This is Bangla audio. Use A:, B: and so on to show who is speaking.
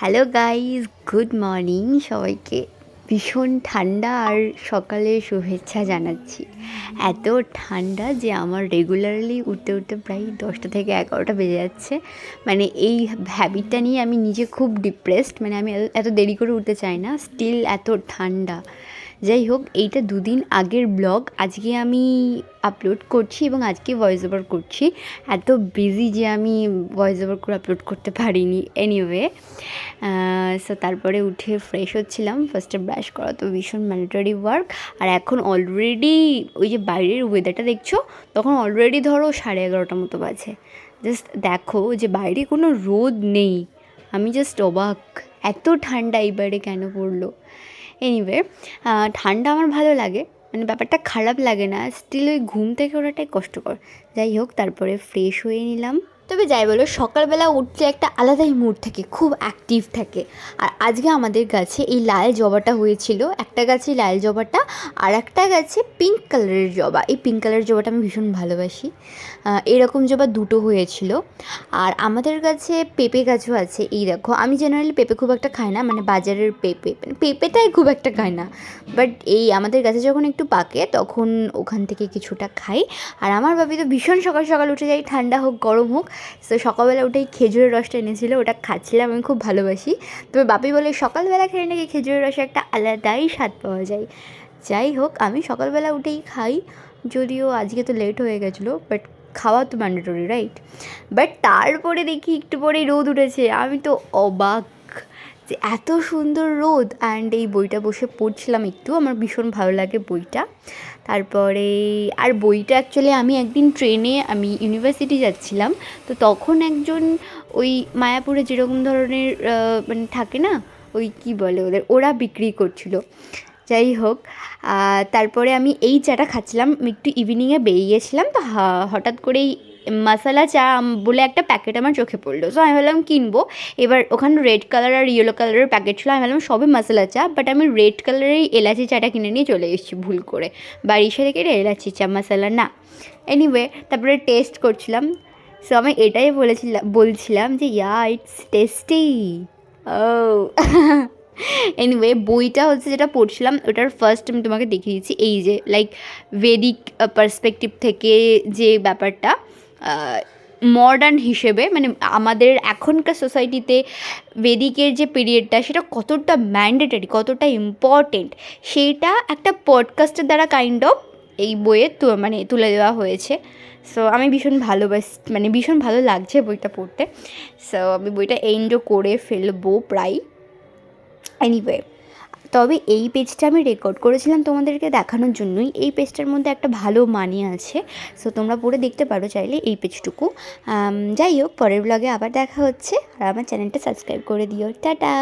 A: হ্যালো গাইজ গুড মর্নিং সবাইকে। ভীষণ ঠান্ডা আর সকালে শুভেচ্ছা জানাচ্ছি। এত ঠান্ডা যে আমার রেগুলারলি উঠতে উঠতে প্রায় দশটা থেকে এগারোটা বেজে যাচ্ছে। মানে এই হ্যাবিটটা নিয়ে আমি নিজে খুব ডিপ্রেসড মানে আমি এত- দেরি করে উঠতে চাই না। স্টিল এত ঠান্ডা। যাই হোক, এইটা দুদিন আগের ব্লগ। আজকে আমি আপলোড করছি এবং আজকে ভয়েস ওভার করছি। এত বিজি যে আমি ভয়েস ওভার করে আপলোড করতে পারিনি। এনিওয়ে সো তারপরে উঠে ফ্রেশ হচ্ছিলাম। ফার্স্টে ব্রাশ করা তো ভীষণ ম্যান্ডেটরি ওয়ার্ক আর এখন অলরেডি ওই যে বাইরের ওয়েদারটা দেখছ, তখন অলরেডি ধরো সাড়ে এগারোটার মতো বাজে। জাস্ট দেখো যে বাইরে কোনো রোদ নেই। আমি জাস্ট অবাক। এত ঠান্ডা এইবারে কেন পড়ল? এনিওয়ে ঠান্ডা আমার ভালো লাগে মানে ব্যাপারটা খারাপ লাগে না স্টিল ওই ঘুম থেকে ওঠাটাই কষ্টকর। যাই হোক, তারপরে ফ্রেশ হয়ে নিলাম। তবে যাই বলো, সকালবেলা উঠলে একটা আলাদাই মুড থাকে, খুব অ্যাক্টিভ থাকে। আর আজকে আমাদের গাছে এই লাল জবাটা হয়েছিল, একটা গাছে লাল জবাটা আর একটা গাছে পিঙ্ক কালারের জবা। এই পিঙ্ক কালারের জবাটা আমি ভীষণ ভালোবাসি। এরকম জবা দুটো হয়েছিল। আর আমাদের কাছে পেঁপে গাছও আছে, এই দেখো, আমি জেনারেলি পেঁপে খুব একটা খাই না মানে বাজারের পেঁপে মানে পেঁপেটাই খুব একটা খাই না। বাট এই আমাদের গাছে যখন একটু পাকে, তখন ওখান থেকে কিছুটা খাই। আর আমার বাবি তো ভীষণ সকাল সকাল উঠে যাই ঠান্ডা হোক, গরম হোক তো সকালবেলা ওটাই খেজুরের রসটা এনেছিল, ওটা খাচ্ছিলাম, আমি খুব ভালোবাসি। তবে বাপি বলে সকালবেলা খেয়ে নাকি খেজুরের রসে একটা আলাদাই স্বাদ পাওয়া যায়। যাই হোক, আমি সকালবেলা উঠেই খাই, যদিও আজকে তো লেট হয়ে গেছিল বাট খাওয়া তো ম্যান্ডেটরি রাইট বাট তারপরে দেখি একটু পরেই রোদ উঠেছে, আমি তো অবাক। যে এত সুন্দর রোদ অ্যান্ড এই বইটা বসে পড়ছিলাম একটু, আমার ভীষণ ভালো লাগে বইটা। তারপরে, আর বইটা অ্যাকচুয়ালি আমি একদিন ট্রেনে আমি ইউনিভার্সিটি যাচ্ছিলাম, তো তখন একজন ওই মায়াপুরে যেরকম ধরনের মানে থাকে না, ওই কি বলে ওদের, ওরা বিক্রি করছিল। যাই হোক তারপরে আমি এই চাটা খাচ্ছিলাম, একটু ইভিনিংয়ে বেরিয়ে গেছিলাম তো হঠাৎ করেই মশালা চা বলে একটা প্যাকেট আমার চোখে পড়ল। সো আমি ভাবলাম কিনবো। এবার ওখানে রেড কালার আর ইয়েলো কালারের প্যাকেট ছিল, আমি ভাবলাম সবে মশলা চা বাট আমি রেড কালারের এলাচি চাটা কিনে নিয়ে চলে এসেছি ভুল করে। বাড়ি এসে দেখে এলাচি চা মশলা না। এনিওয়ে তারপরে টেস্ট করছিলাম। সো আমি এটাই বলেছিলাম বলছিলাম যে yeah it's tasty O anyway বইটা হচ্ছে যেটা পড়ছিলাম, ওটার ফার্স্ট আমি তোমাকে দেখিয়ে দিচ্ছি। এই যে লাইক ভেদিক পার্সপেক্টিভ থেকে যে ব্যাপারটা মডার্ন হিসেবে মানে আমাদের এখনকার সোসাইটিতে বেদিকের যে পিরিয়ডটা সেটা কতটা ম্যান্ডেটারি কতটা ইম্পর্টেন্ট সেইটা একটা পডকাস্টের দ্বারা কাইন্ড অফ এই বইয়ে মানে তুলে দেওয়া হয়েছে। সো আমি ভীষণ ভালোবাস মানে ভীষণ ভালো লাগছে বইটা পড়তে। সো আমি বইটা এন্ডও করে ফেলব প্রায়। এনিওয়ে তবে এই পেজটা আমি রেকর্ড করেছিলাম তোমাদেরকে দেখানোর জন্যই। এই পেজটার মধ্যে একটা ভালো মানি আছে। সো তোমরা পড়ে দেখতে পারো চাইলে এই পেজটুকু যাই হোক, পরের ব্লগে আবার দেখা হচ্ছে। আর আমার চ্যানেলটা সাবস্ক্রাইব করে দিও। টাটা!